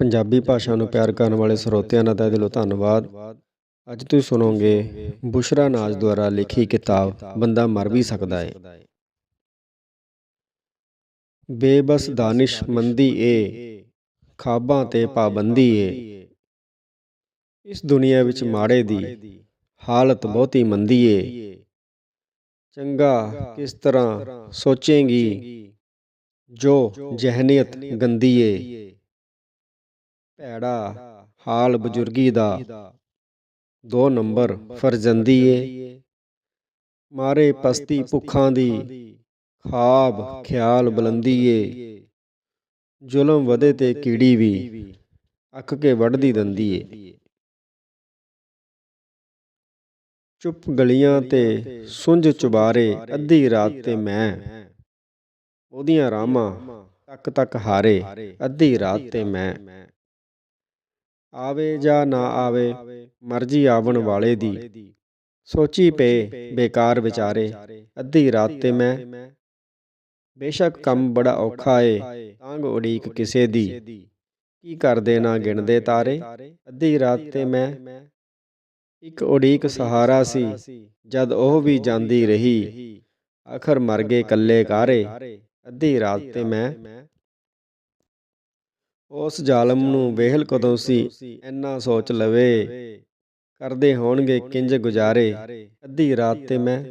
ਪੰਜਾਬੀ ਭਾਸ਼ਾ ਨੂੰ ਪਿਆਰ ਕਰਨ ਵਾਲੇ ਸਰੋਤਿਆਂ ਦਾ ਤਹਿ ਦਿਲੋਂ ਧੰਨਵਾਦ। ਅੱਜ ਤੁਸੀਂ ਸੁਣੋਗੇ ਬੁਸ਼ਰਾ ਨਾਜ਼ ਦੁਆਰਾ ਲਿਖੀ ਕਿਤਾਬ, ਬੰਦਾ ਮਰ ਵੀ ਸਕਦਾ ਹੈ ਬੇਬਸ ਦਾਨਿਸ਼ਮੰਦੀ ਏ, ਖਾਬਾਂ ਤੇ ਪਾਬੰਦੀ ਏ। ਇਸ ਦੁਨੀਆ ਵਿੱਚ ਮਾੜੇ ਦੀ ਹਾਲਤ ਬਹੁਤੀ ਮੰਦੀ ਏ। ਚੰਗਾ ਕਿਸ ਤਰ੍ਹਾਂ ਸੋਚੇਂਗੀ, ਜੋ ਜਹਨੀਅਤ ਗੰਦੀ ਏ। ਭੈੜਾ ਹਾਲ ਬਜ਼ੁਰਗੀ ਦਾ। ਦੋ ਨੰਬਰ, ਫਰਜ਼ੰਦੀ ਏ। ਮਾਰੇ ਪਸਤੀ ਭੁੱਖਾਂ ਦੀ, ਖਾਬ ਖਿਆਲ ਬੁਲੰਦੀ ਏ। ਜ਼ੁਲਮ ਵਧੇ ਤੇ ਕੀੜੀ ਵੀ ਅੱਕ ਕੇ ਵੱਢਦੀ ਦੰਦੀ ਏ। ਚੁੱਪ ਗਲੀਆਂ ਤੇ ਸੁੰਝ ਚੁਬਾਰੇ, ਅੱਧੀ ਰਾਤ ਤੇ ਮੈਂ। ਉਹਦੀਆਂ ਰਾਮਾਂ ਤੱਕ ਤੱਕ ਹਾਰੇ, ਅੱਧੀ ਰਾਤ ਤੇ ਮੈਂ। ਆਵੇ ਜਾਂ ਨਾ ਆਵੇ, ਮਰਜ਼ੀ ਆਵਣ ਵਾਲੇ ਦੀ। ਸੋਚੀ ਪਏ, ਬੇਕਾਰ ਵਿਚਾਰੇ, ਅੱਧੀ ਰਾਤ ਤੇ ਮੈਂ। ਬੇਸ਼ੱਕ ਕੰਮ ਬੜਾ ਔਖਾ ਏ, ਤਾਂਗ ਉਡੀਕ ਕਿਸੇ ਦੀ। ਕੀ ਕਰਦੇ ਨਾ ਗਿਣਦੇ ਤਾਰੇ, ਅੱਧੀ ਰਾਤ ਤੇ ਮੈਂ। ਇੱਕ ਉਡੀਕ ਸਹਾਰਾ ਸੀ, ਜਦ ਉਹ ਵੀ ਜਾਂਦੀ ਰਹੀ। ਆਖਰ ਮਰ ਗਏ ਕੱਲੇ ਕਾਰੇ, ਅੱਧੀ ਰਾਤ ਤੇ ਮੈਂ। ਉਸ ਜ਼ਾਲਮ ਨੂੰ ਵੇਹਲ ਕਦੋਂ ਸੀ? ਇੰਨਾ ਸੋਚ ਲਵੇ। ਕਰਦੇ ਹੋਣਗੇ ਕਿੰਜ ਗੁਜ਼ਾਰੇ? ਅੱਧੀ ਰਾਤ ਤੇ ਮੈਂ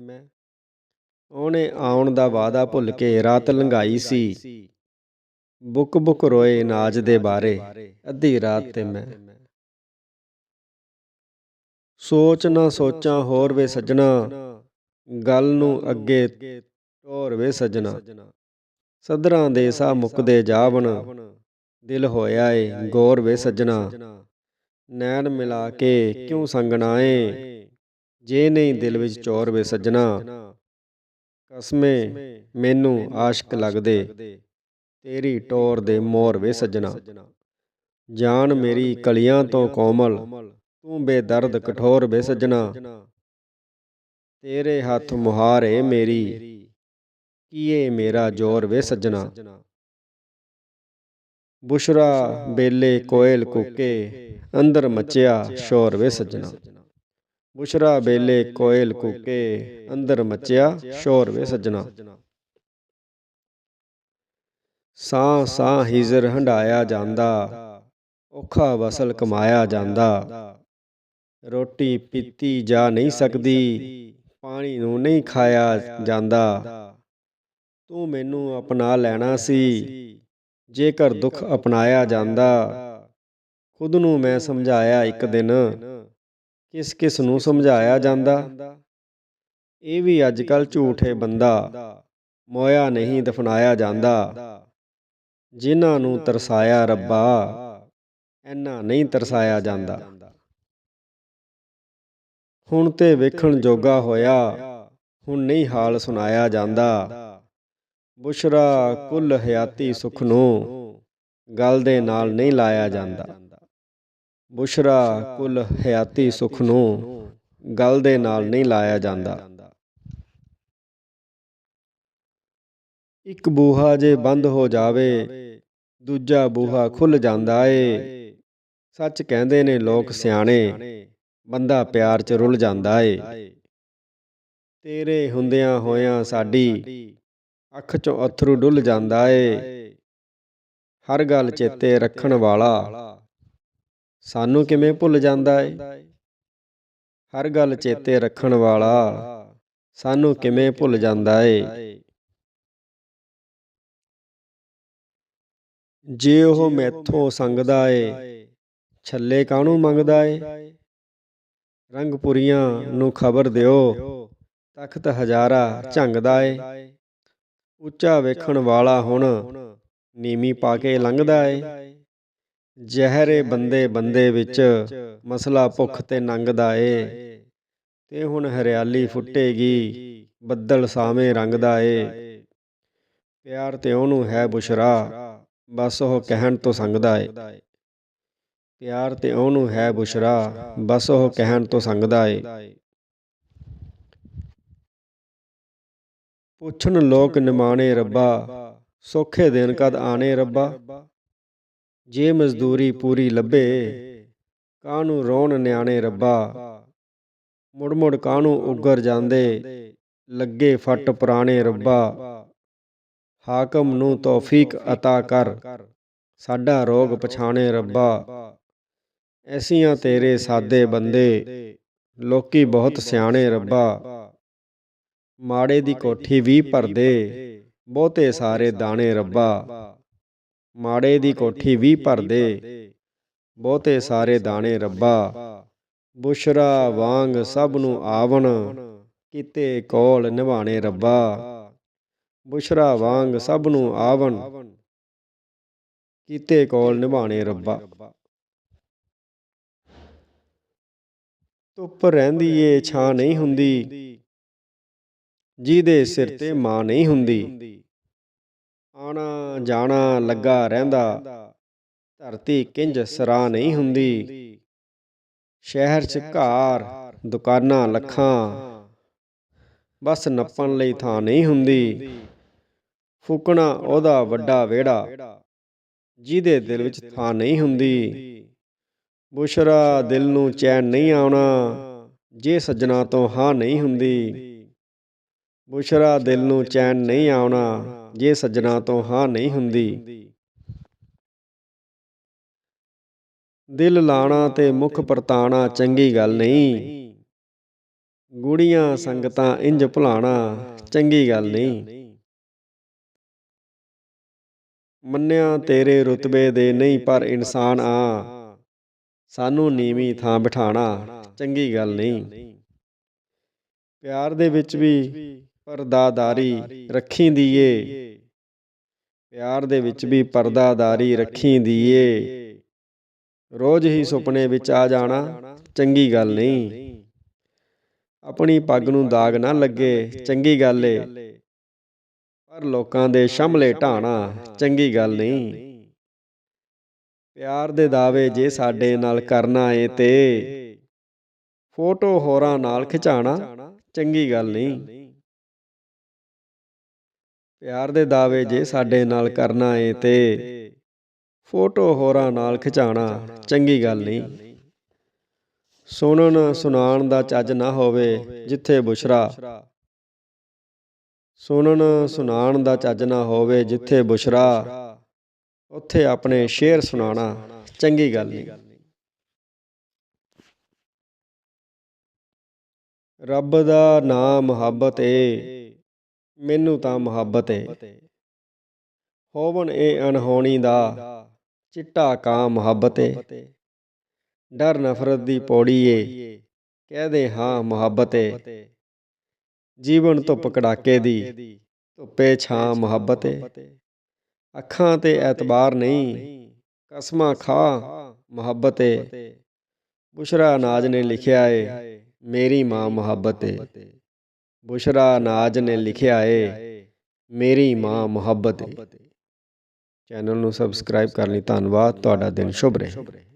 ਉਹਨੇ ਆਉਣ ਦਾ ਵਾਦਾ ਭੁੱਲ ਕੇ ਰਾਤ ਲੰਘਾਈ ਸੀ। ਬੁੱਕ ਬੁੱਕ ਰੋਏ ਨਾਜ ਦੇ ਬਾਰੇ। ਅੱਧੀ ਰਾਤ ਤੇ ਮੈਂ ਸੋਚ ਨਾ ਸੋਚਾਂ ਹੋਰ ਵੇ ਸੱਜਣਾ। ਗੱਲ ਨੂੰ ਅੱਗੇ ਟੋਰ ਵੇ ਸੱਜਣਾ। ਸਦਰਾਂ ਦੇ ਸਾ ਮੁੱਕਦੇ ਜਾਵਣ। ਦਿਲ ਹੋਇਆ ਏ, ਗੌਰ ਵੇ ਸੱਜਣਾ। ਨੈਣ ਮਿਲਾ ਕੇ ਕਿਉਂ ਸੰਗਣਾ ਏ ਜੇ ਨਹੀਂ ਦਿਲ ਵਿੱਚ ਚੋਰ ਵੇ ਸੱਜਣਾ, ਕਸਮੇ ਮੈਨੂੰ ਆਸ਼ਕ ਲੱਗਦੇ। ਤੇਰੀ ਟੋਰ ਦੇ ਮੋਰ ਵੇ ਸੱਜਣਾ। ਜਾਨ ਮੇਰੀ ਕਲੀਆਂ ਤੋਂ ਕੋਮਲ, ਤੂੰ ਬੇਦਰਦ ਕਠੋਰ ਵੇ ਸੱਜਣਾ। ਤੇਰੇ ਹੱਥ ਮੁਹਾਰ ਏ ਮੇਰੀ, ਕੀਏ ਮੇਰਾ ਜੋਰ ਵੇ ਸੱਜਣਾ। ਬੁਸ਼ਰਾ ਬੇਲੇ ਕੋਇਲ ਕੁੱਕੇ ਅੰਦਰ ਮਚਿਆ ਸ਼ੋਰ ਵੇ ਸੱਜਣਾ। ਬੁਸ਼ਰਾ ਬੇਲੇ ਕੋਇਲ ਕੁੱਕੇ ਅੰਦਰ ਮਚਿਆ ਸ਼ੋਰ ਵੇ ਸੱਜਣਾ। ਸਾਂ ਸਾਂ ਹਿਜ਼ਰ ਹੰਡਾਇਆ ਜਾਂਦਾ। ਔਖਾ ਵਸਲ ਕਮਾਇਆ ਜਾਂਦਾ। ਰੋਟੀ ਪੀਤੀ ਜਾ ਨਹੀਂ ਸਕਦੀ। ਪਾਣੀ ਨੂੰ ਨਹੀਂ ਖਾਇਆ ਜਾਂਦਾ। ਤੂੰ ਮੈਨੂੰ ਅਪਣਾ ਲੈਣਾ ਸੀ। ਜੇਕਰ ਦੁੱਖ ਅਪਣਾਇਆ ਜਾਂਦਾ, ਖੁਦ ਨੂੰ ਮੈਂ ਸਮਝਾਇਆ ਇੱਕ ਦਿਨ, ਕਿਸ ਕਿਸ ਨੂੰ ਸਮਝਾਇਆ ਜਾਂਦਾ? ਇਹ ਵੀ ਅੱਜ ਕੱਲ ਝੂਠੇ ਬੰਦਾ ਮੋਇਆ ਨਹੀਂ ਦਫਨਾਇਆ ਜਾਂਦਾ। ਜਿਨ੍ਹਾਂ ਨੂੰ ਤਰਸਾਇਆ ਰੱਬਾ, ਐਨਾ ਨਹੀਂ ਤਰਸਾਇਆ ਜਾਂਦਾ। ਹੁਣ ਤੇ ਵੇਖਣ ਜੋਗਾ ਹੋਇਆ, ਹੁਣ ਨਹੀਂ ਹਾਲ ਸੁਣਾਇਆ ਜਾਂਦਾ। ਬੁਸ਼ਰਾ ਕੁੱਲ ਹਯਾਤੀ ਸੁਖ ਨੂੰ ਗਲ ਦੇ ਨਾਲ ਨਹੀਂ ਲਾਇਆ ਜਾਂਦਾ। ਬੁਸ਼ਰਾ ਕੁੱਲ ਹਯਾਤੀ ਸੁਖ ਨੂੰ ਗਲ ਦੇ ਨਾਲ ਨਹੀਂ ਲਾਇਆ ਜਾਂਦਾ। ਇੱਕ ਬੂਹਾ ਜੇ ਬੰਦ ਹੋ ਜਾਵੇ ਦੂਜਾ ਬੂਹਾ ਖੁੱਲ ਜਾਂਦਾ ਏ। ਸੱਚ ਕਹਿੰਦੇ ਨੇ ਲੋਕ ਸਿਆਣੇ ਬੰਦਾ ਪਿਆਰ 'ਚ ਰੁੱਲ ਜਾਂਦਾ ਏ। ਤੇਰੇ ਹੁੰਦਿਆਂ ਹੋਇਆਂ ਸਾਡੀ ਅੱਖ 'ਚੋਂ ਅਥਰੂ ਡੁੱਲ ਜਾਂਦਾ ਏ। ਹਰ ਗੱਲ ਚੇਤੇ ਰੱਖਣ ਵਾਲਾ। ਸਾਨੂੰ ਕਿਵੇਂ ਭੁੱਲ ਜਾਂਦਾ ਏ? ਹਰ ਗੱਲ ਚੇਤੇ ਰੱਖਣ ਵਾਲਾ। ਸਾਨੂੰ ਕਿਵੇਂ ਭੁੱਲ ਜਾਂਦਾ ਏ? ਜੇ ਉਹ ਮੈਥੋਂ ਸੰਗਦਾ ਏ ਛੱਲੇ ਕਾਹਨੂੰ ਮੰਗਦਾ ਏ? ਰੰਗਪੁਰੀਆਂ ਨੂੰ ਖਬਰ ਦਿਓ। ਤਖਤ ਹਜ਼ਾਰਾ ਝੰਗਦਾ ਏ। ਉੱਚਾ ਵੇਖਣ ਵਾਲਾ ਹੁਣ ਨੀਮੀ ਪਾ ਕੇ ਲੰਘਦਾ ਏ। ਜ਼ਹਿਰੇ ਬੰਦੇ ਬੰਦੇ ਵਿੱਚ, ਮਸਲਾ ਭੁੱਖ ਤੇ ਨੰਗਦਾ ਏ। ਤੇ ਹੁਣ ਹਰਿਆਲੀ ਫੁੱਟੇਗੀ, ਬੱਦਲ ਸਾਵੇਂ ਰੰਗਦਾ ਏ। ਪਿਆਰ ਤੇ ਉਹਨੂੰ ਹੈ ਬੁਸ਼ਰਾ, ਬਸ ਉਹ ਕਹਿਣ ਤੋਂ ਸੰਗਦਾ ਏ। ਪਿਆਰ ਤੇ ਉਹਨੂੰ ਹੈ ਬੁਸ਼ਰਾ, ਬਸ ਉਹ ਕਹਿਣ ਤੋਂ ਸੰਗਦਾ ਏ। ਪੁੱਛਣ ਲੋਕ ਨਿਮਾਣੇ ਰੱਬਾ ਸੋਖੇ ਦਿਨ ਕਦ ਆਣੇ ਰੱਬਾ? ਜੇ ਮਜ਼ਦੂਰੀ ਪੂਰੀ ਲੱਭੇ ਕਾਹਨੂੰ ਰੋਣ ਨਿਆਣੇ ਰੱਬਾ? ਮੁੜ ਮੁੜ ਕਾਹਨੂੰ ਉੱਗਰ ਜਾਂਦੇ? ਲੱਗੇ ਫੱਟ ਪੁਰਾਣੇ ਰੱਬਾ। ਹਾਕਮ ਨੂੰ ਤੌਫੀਕ ਅਤਾ ਕਰ। ਸਾਡਾ ਰੋਗ ਪਛਾਣੇ ਰੱਬਾ। ਐਸੀਆਂ ਤੇਰੇ ਸਾਦੇ ਬੰਦੇ। ਲੋਕੀ ਬਹੁਤ ਸਿਆਣੇ ਰੱਬਾ। ਮਾੜੇ ਦੀ ਕੋਠੀ ਵੀ ਭਰਦੇ। ਬਹੁਤੇ ਸਾਰੇ ਦਾਣੇ ਰੱਬਾ। ਮਾੜੇ ਦੀ ਕੋਠੀ ਵੀ ਭਰਦੇ। ਬਹੁਤੇ ਸਾਰੇ ਦਾਣੇ ਰੱਬਾ। ਬੁਸ਼ਰਾ ਵਾਂਗ ਸਭ ਨੂੰ ਆਵਣ। ਕੀਤੇ ਕੋਲ ਨਿਭਾਣੇ ਰੱਬਾ। ਬੁਸ਼ਰਾ ਵਾਂਗ ਸਭ ਨੂੰ ਆਵਣ। ਕੀਤੇ ਕੋਲ ਨਿਭਾਣੇ ਰੱਬਾ। ਧੁੱਪ ਰਹਿੰਦੀ ਏ ਛਾਂ ਨਹੀਂ ਹੁੰਦੀ। ਜਿਹਦੇ ਸਿਰ ਤੇ ਮਾਂ ਨਹੀਂ ਹੁੰਦੀ। ਆਣਾ ਜਾਣਾ ਲੱਗਾ ਰਹਿੰਦਾ। ਧਰਤੀ ਕਿੰਜ ਸਰਾ ਨਹੀਂ ਹੁੰਦੀ। ਸ਼ਹਿਰ 'ਚ ਘਾਰ, ਦੁਕਾਨਾਂ, ਲੱਖਾਂ। ਬਸ ਨੱਪਣ ਲਈ ਥਾਂ ਨਹੀਂ ਹੁੰਦੀ। ਫੂਕਣਾ ਉਹਦਾ ਵੱਡਾ ਵਿਹੜਾ। ਜਿਹਦੇ ਦਿਲ ਵਿੱਚ ਥਾਂ ਨਹੀਂ ਹੁੰਦੀ। ਬੁਸ਼ਰਾ ਦਿਲ ਨੂੰ ਚੈਨ ਨਹੀਂ ਆਉਣਾ। ਜੇ ਸੱਜਣਾ ਤੋਂ ਹਾਂ ਨਹੀਂ ਹੁੰਦੀ। ਬੁਸ਼ਰਾ ਦਿਲ ਨੂੰ ਚੈਨ ਨਹੀਂ ਆਉਣਾ, ਜੇ ਸੱਜਣਾ ਤੋਂ ਹਾਂ ਨਹੀਂ ਹੁੰਦੀ। ਦਿਲ ਲਾਣਾ ਤੇ ਮੁਖ ਪਰਤਾਣਾ ਚੰਗੀ ਗੱਲ ਨਹੀਂ। ਗੂੜੀਆਂ ਸੰਗਤਾਂ ਇੰਜ ਭੁਲਾਣਾ, ਚੰਗੀ ਗੱਲ ਨਹੀਂ। ਮੰਨਿਆ ਤੇਰੇ ਰੁਤਬੇ ਦੇ ਨਹੀਂ ਪਰ ਇਨਸਾਨ ਆ। ਸਾਨੂੰ ਨੀਵੀਂ ਥਾਂ ਬਿਠਾਣਾ, ਚੰਗੀ ਗੱਲ ਨਹੀਂ। ਪਿਆਰ ਦੇ ਵਿੱਚ ਵੀ ਪਰਦਾਦਾਰੀ ਰੱਖੀ ਦੀਏ ਪਿਆਰ ਦੇ ਵਿੱਚ ਵੀ ਪਰਦਾਦਾਰੀ ਰੱਖੀ ਦੀਏ ਰੋਜ਼ ਹੀ ਸੁਪਨੇ ਵਿੱਚ ਆ ਜਾਣਾ ਚੰਗੀ ਗੱਲ ਨਹੀਂ। ਆਪਣੀ ਪੱਗ ਨੂੰ ਦਾਗ ਨਾ ਲੱਗੇ, ਚੰਗੀ ਗੱਲ ਏ। ਪਰ ਲੋਕਾਂ ਦੇ ਸ਼ਮਲੇ ਢਾਣਾ ਚੰਗੀ ਗੱਲ ਨਹੀਂ। ਪਿਆਰ ਦੇ ਦਾਅਵੇ ਜੇ ਸਾਡੇ ਨਾਲ ਕਰਨਾ ਏ ਤੇ ਫੋਟੋ ਹੋਰਾਂ ਨਾਲ ਖਿਚਾਣਾ ਚੰਗੀ ਗੱਲ ਨਹੀਂ। ਪਿਆਰ ਦੇ ਦਾਅਵੇ ਜੇ ਸਾਡੇ ਨਾਲ ਕਰਨਾ ਏ ਤੇ ਫੋਟੋ ਹੋਰਾਂ ਨਾਲ ਖਿਚਾਣਾ ਚੰਗੀ ਗੱਲ ਨਹੀਂ। ਸੁਣਨ ਸੁਣਾਉਣ ਦਾ ਚੱਜ ਨਾ ਹੋਵੇ ਜਿੱਥੇ ਬੁਸ਼ਰਾ। ਸੁਣਨ ਸੁਣਾਉਣ ਦਾ ਚੱਜ ਨਾ ਹੋਵੇ ਜਿੱਥੇ ਬੁਸ਼ਰਾ। ਉੱਥੇ ਆਪਣੇ ਸ਼ੇਰ ਸੁਣਾਉਣਾ ਚੰਗੀ ਗੱਲ ਨਹੀਂ। ਰੱਬ ਦਾ ਨਾਮ ਮੁਹੱਬਤ ਏ ਮੈਨੂੰ ਤਾਂ ਮੁਹੱਬਤ ਏ। ਹੋਵਨ ਇਹ ਅਨਹੋਣੀ ਦਾ ਚਿੱਟਾ ਕਾਂ ਮੁਹੱਬਤ ਏ। ਡਰ ਨਫ਼ਰਤ ਦੀ ਪੌੜੀ ਏ। ਕਹਦੇ ਹਾਂ ਮੁਹੱਬਤ ਏ। ਜੀਵਨ ਧੁੱਪ ਕੜਾਕੇ ਦੀ, ਧੁੱਪੇ ਛਾਂ ਮੁਹੱਬਤ ਏ। ਅੱਖਾਂ ਤੇ ਐਤਬਾਰ ਨਹੀਂ, ਕਸਮਾਂ ਖਾ ਮੁਹੱਬਤ ਏ। ਬੁਸ਼ਰਾ ਨਾਜ ਨੇ ਲਿਖਿਆ ਏ, ਮੇਰੀ ਮਾਂ ਮੁਹੱਬਤ ਏ। ਬੁਸ਼ਰਾ ਨਾਜ ਨੇ ਲਿਖਿਆ ਏ, ਮੇਰੀ ਮਾਂ ਮੁਹੱਬਤ ਏ। ਚੈਨਲ ਨੂੰ ਸਬਸਕ੍ਰਾਈਬ ਕਰਨ ਲਈ ਧੰਨਵਾਦ। ਤੁਹਾਡਾ ਦਿਨ ਸ਼ੁਭ ਰਹੇ।